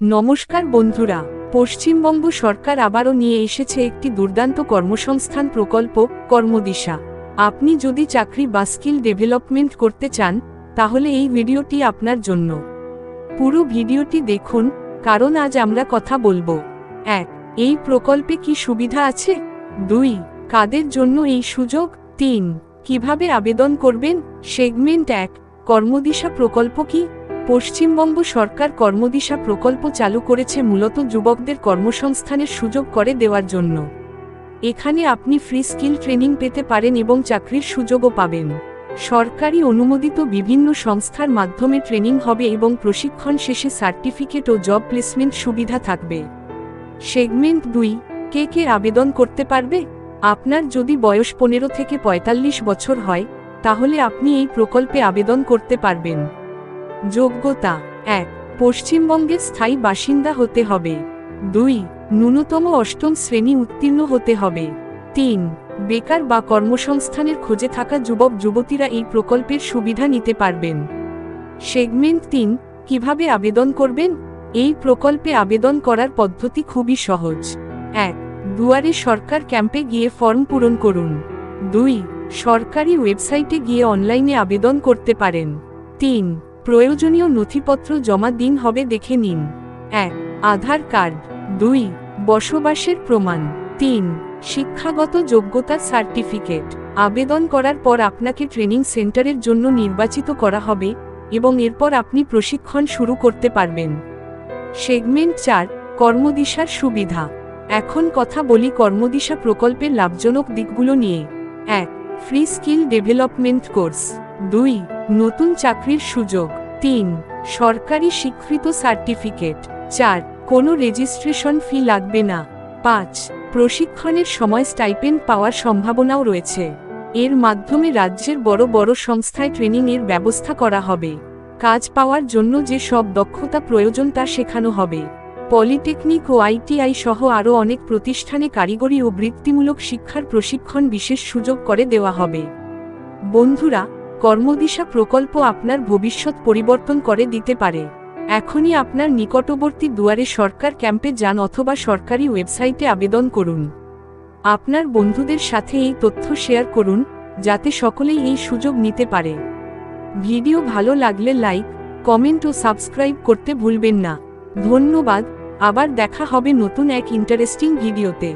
নমস্কার বন্ধুরা, পশ্চিমবঙ্গ সরকার আবারও নিয়ে এসেছে একটি দুর্দান্ত কর্মসংস্থান প্রকল্প, কর্মদিশা। আপনি যদি চাকরি বা স্কিল ডেভেলপমেন্ট করতে চান, তাহলে এই ভিডিওটি আপনার জন্য। পুরো ভিডিওটি দেখুন, কারণ আজ আমরা কথা বলব। এক, এই প্রকল্পে কি সুবিধা আছে? দুই, কাদের জন্য এই সুযোগ? তিন, কীভাবে আবেদন করবেন? সেগমেন্ট এক, কর্মদিশা প্রকল্প কি? পশ্চিমবঙ্গ সরকার কর্মদিশা প্রকল্প চালু করেছে মূলত যুবকদের কর্মসংস্থানের সুযোগ করে দেওয়ার জন্য। এখানে আপনি ফ্রি স্কিল ট্রেনিং পেতে পারেন এবং চাকরির সুযোগও পাবেন। সরকারি অনুমোদিত বিভিন্ন সংস্থার মাধ্যমে ট্রেনিং হবে এবং প্রশিক্ষণ শেষে সার্টিফিকেট ও জব প্লেসমেন্ট সুবিধা থাকবে। সেগমেন্ট দুই, কে কে আবেদন করতে পারবে? আপনার যদি বয়স পনেরো থেকে ৪৫ বছর হয়, তাহলে আপনি এই প্রকল্পে আবেদন করতে পারবেন। যোগ্যতা এক, পশ্চিমবঙ্গের স্থায়ী বাসিন্দা হতে হবে। দুই, ন্যূনতম অষ্টম শ্রেণি উত্তীর্ণ হতে হবে। তিন, বেকার বা কর্মসংস্থানের খোঁজে থাকা যুবক, যুবতীরা এই প্রকল্পের সুবিধা নিতে পারবেন। সেগমেন্ট তিন, কীভাবে আবেদন করবেন? এই প্রকল্পে আবেদন করার পদ্ধতি খুবই সহজ। এক, দুয়ারে সরকার ক্যাম্পে গিয়ে ফর্ম পূরণ করুন। দুই, সরকারি ওয়েবসাইটে গিয়ে অনলাইনে আবেদন করতে পারেন। তিন প্রয়োজনীয় নথিপত্র জমা দিন হবে দেখে নিন। এক, আধার কার্ড। দুই, বসবাসের প্রমাণ। তিন, শিক্ষাগত যোগ্যতার সার্টিফিকেট। আবেদন করার পর আপনাকে ট্রেনিং সেন্টারের জন্য নির্বাচিত করা হবে এবং এরপর আপনি প্রশিক্ষণ শুরু করতে পারবেন। সেগমেন্ট চার, কর্মদিশার সুবিধা। এখন কথা বলি কর্মদিশা প্রকল্পের লাভজনক দিকগুলো নিয়ে। এক, ফ্রি স্কিল ডেভেলপমেন্ট কোর্স। দুই, নতুন চাকরির সুযোগ। তিন, সরকারি স্বীকৃত সার্টিফিকেট। চার, কোনো রেজিস্ট্রেশন ফি লাগবে না। পাঁচ, প্রশিক্ষণের সময় স্টাইপেন্ড পাওয়ার সম্ভাবনাও রয়েছে। এর মাধ্যমে রাজ্যের বড় বড় সংস্থায় ট্রেনিং এর ব্যবস্থা করা হবে। কাজ পাওয়ার জন্য যে সব দক্ষতা প্রয়োজন তা শেখানো হবে। পলিটেকনিক ও আইটিআই সহ আরও অনেক প্রতিষ্ঠানে কারিগরি ও বৃত্তিমূলক শিক্ষার প্রশিক্ষণ বিশেষ সুযোগ করে দেওয়া হবে। বন্ধুরা কর্মদিশা প্রকল্প আপনার ভবিষ্যৎ পরিবর্তন করে দিতে পারে। এখনই আপনার নিকটবর্তী দুয়ারে সরকার ক্যাম্পে যান অথবা সরকারি ওয়েবসাইটে আবেদন করুন। আপনার বন্ধুদের সাথে এই তথ্য শেয়ার করুন, যাতে সকলেই এই সুযোগ নিতে পারে। ভিডিও ভালো লাগলে লাইক, কমেন্ট ও সাবস্ক্রাইব করতে ভুলবেন না। ধন্যবাদ, আবার দেখা হবে নতুন এক ইন্টারেস্টিং ভিডিওতে।